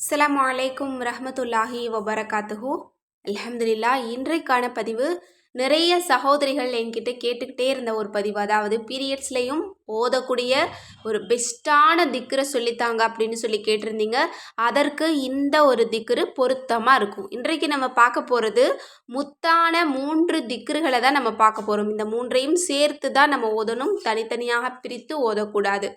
அஸ்லாம் வலைக்கும் ரஹமத்துல்லாஹி வபரகாத்துஹு. அலமதுல்லா இன்றைக்கான பதிவு நிறைய சகோதரிகள் என்கிட்ட கேட்டுக்கிட்டே இருந்த ஒரு பதிவு. அதாவது பீரியட்ஸ்லேயும் ஓதக்கூடிய ஒரு பெஸ்ட்டான திக்கரை சொல்லித்தாங்க அப்படின்னு சொல்லி கேட்டிருந்தீங்க. அதற்கு இந்த ஒரு திக்ரு பொருத்தமாக இருக்கும். இன்றைக்கு நம்ம பார்க்க போகிறது முத்தான மூன்று திக்ருகளை தான் நம்ம பார்க்க போகிறோம் இந்த மூன்றையும் சேர்த்து தான் நம்ம ஓதணும். தனித்தனியாக பிரித்து ஓதக்கூடாது.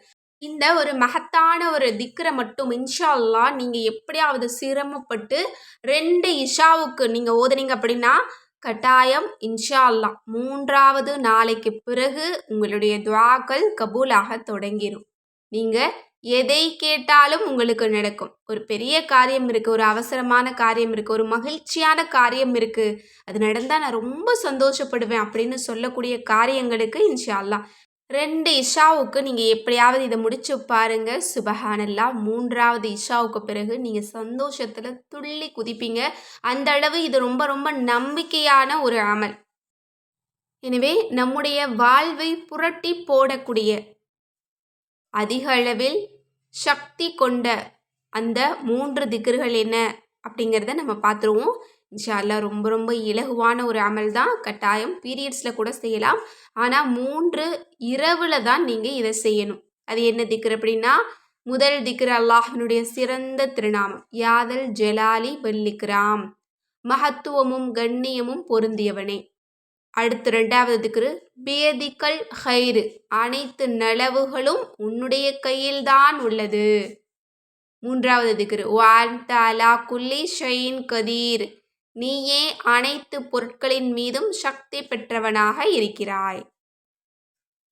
இந்த ஒரு மகத்தான ஒரு திக்கரை மட்டும் இன்ஷா அல்லா நீங்கள் எப்படியாவது சிரமப்பட்டு ரெண்டு இஷாவுக்கு நீங்கள் ஓதுனீங்க அப்படின்னா கட்டாயம் இன்ஷா அல்லா மூன்றாவது நாளைக்கு பிறகு உங்களுடைய துவாக்கள் கபூலாக தொடங்கிடும் நீங்கள் எதை கேட்டாலும் உங்களுக்கு நடக்கும். ஒரு பெரிய காரியம் இருக்குது ஒரு அவசரமான காரியம் இருக்குது ஒரு மகிழ்ச்சியான காரியம் இருக்குது அது நடந்தால் நான் ரொம்ப சந்தோஷப்படுவேன் அப்படின்னு சொல்லக்கூடிய காரியங்களுக்கு இன்ஷா அல்லா ரெண்டு இஷாவுக்கு நீங்கள் எப்படியாவது இதை முடிச்சு பாருங்க. சுபஹானல்லா மூன்றாவது இஷாவுக்கு பிறகு நீங்கள் சந்தோஷத்தில் துள்ளி குதிப்பீங்க. அந்த அளவு இது ரொம்ப ரொம்ப நம்பிக்கையான ஒரு அமல். எனவே நம்முடைய வாழ்வை புரட்டி போடக்கூடிய அதிக அளவில் சக்தி கொண்ட அந்த மூன்று திகர்கள் என்ன? அப்படிங்கிறத நம்ம பார்த்துருவோம். இன்ஷால்லா ரொம்ப ரொம்ப இலகுவான ஒரு அமல் தான். கட்டாயம் பீரியட்ஸில் கூட செய்யலாம். ஆனால் மூன்று இரவில் தான் நீங்கள் இதை செய்யணும். அது என்ன திக்ரு அப்படின்னா முதல் திக்ரு அல்லாஹினுடைய சிறந்த திருநாமம். யாதல் ஜலாலி வெள்ளிக்ராம் மகத்துவமும் கண்ணியமும் பொருந்தியவனே. அடுத்து ரெண்டாவது திக்ரு பேதிக்கல் ஹைரு. அனைத்து நலவுகளும் உன்னுடைய கையில்தான் உள்ளது. மூன்றாவது திக்ரு. வான் தாலா குல்லி ஷெயின் கதீர். நீயே அனைத்து பொருட்களின் மீதும் சக்தி பெற்றவனாக இருக்கிறாய்.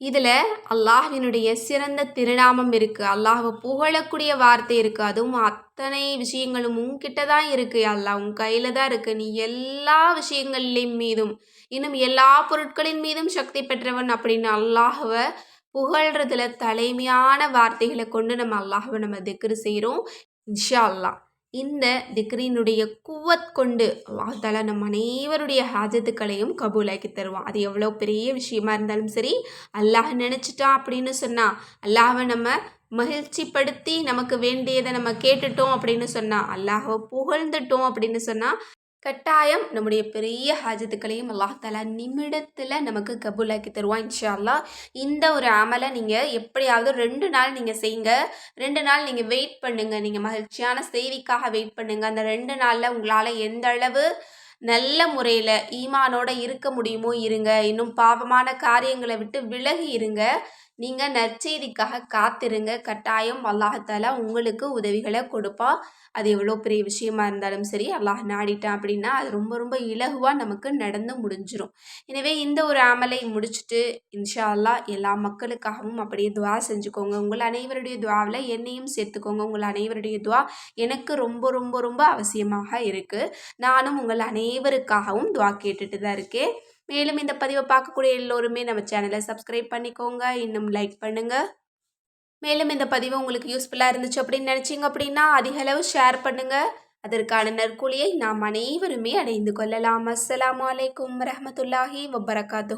இதில் அல்லாஹினுடைய சிறந்த திருநாமம் இருக்குது அல்லாஹை புகழக்கூடிய வார்த்தை இருக்குது அதுவும் அத்தனை விஷயங்களும் உன்கிட்ட தான் இருக்குது அல்லாஹ். உன் கையில் தான் இருக்குது நீ எல்லா விஷயங்களின் மீதும் இன்னும் எல்லா பொருட்களின் மீதும் சக்தி பெற்றவன் அப்படின்னு அல்லாஹுவை புகழ்றதுல தலைமையான வார்த்தைகளை கொண்டு நம்ம அல்லாஹாவை நம்ம திக்ரு செய்கிறோம் இன்ஷா அல்லாஹ் இந்த திக்ரினுடைய குவத் கொண்டு அல்லாஹால நம் அனைவருடைய ஹாஜத்துக்களையும் கபூலாக்கி தருவான். அது எவ்வளோ பெரிய விஷயமா இருந்தாலும் சரி அல்லாஹ் நினச்சிட்டான் அப்படின்னு சொன்னால் அல்லாஹை நம்ம மகிழ்ச்சிப்படுத்தி நமக்கு வேண்டியதை நம்ம கேட்டுட்டோம் அப்படின்னு சொன்னால் அல்லாஹை புகழ்ந்துட்டோம் அப்படின்னு சொன்னால் கட்டாயம் நம்முடைய பெரிய ஹாஜத்துக்களையும் அல்லாஹாலா நிமிடத்தில் நமக்கு கபூலாக்கி தருவான் இன்ஷா அல்லா இந்த ஒரு அமலை நீங்கள் எப்படியாவது ரெண்டு நாள் நீங்கள் செய்யுங்க ரெண்டு நாள் நீங்கள் வெயிட் பண்ணுங்கள் நீங்கள் மகிழ்ச்சியான செய்திக்காக வெயிட் பண்ணுங்கள் அந்த ரெண்டு நாளில் உங்களால் எந்த அளவு நல்ல முறையில் ஈமானோட இருக்க முடியுமோ இருங்க. இன்னும் பாவமான காரியங்களை விட்டு விலகி இருங்க. நீங்கள் நற்செய்திக்காக காத்திருங்க. கட்டாயம் அல்லாஹாலா உங்களுக்கு உதவிகளை கொடுப்பா. அது எவ்வளோ பெரிய விஷயமா இருந்தாலும் சரி அல்லாஹ் நாடிட்டான் அப்படின்னா அது ரொம்ப ரொம்ப இலகுவாக நமக்கு நடந்து முடிஞ்சிடும் எனவே இந்த ஒரு அமலை முடிச்சுட்டு இன்ஷா அல்லா எல்லா மக்களுக்காகவும் அப்படியே துவா செஞ்சுக்கோங்க. உங்கள் அனைவருடைய துவாவில் என்னையும் சேர்த்துக்கோங்க. உங்கள் அனைவருடைய துவா எனக்கு ரொம்ப ரொம்ப ரொம்ப அவசியமாக இருக்குது நானும் உங்கள் அனை அனைவருக்காகவும் துவா கேட்டுட்டு தான் இருக்கேன். மேலும் இந்த பதிவை பார்க்கக்கூடிய எல்லோருமே நம்ம சேனலை சப்ஸ்கிரைப் பண்ணிக்கோங்க. இன்னும் லைக் பண்ணுங்கள் மேலும் இந்த பதிவு உங்களுக்கு யூஸ்ஃபுல்லாக இருந்துச்சு அப்படின்னு நினச்சிங்க அப்படின்னா அதிகளவு ஷேர் பண்ணுங்கள் அதற்கான நற்கூலியை நாம் அனைவருமே அடைந்து கொள்ளலாம். அஸ்லாம் வலைக்கம் வரமத்துல்லாஹி வபரகாத்து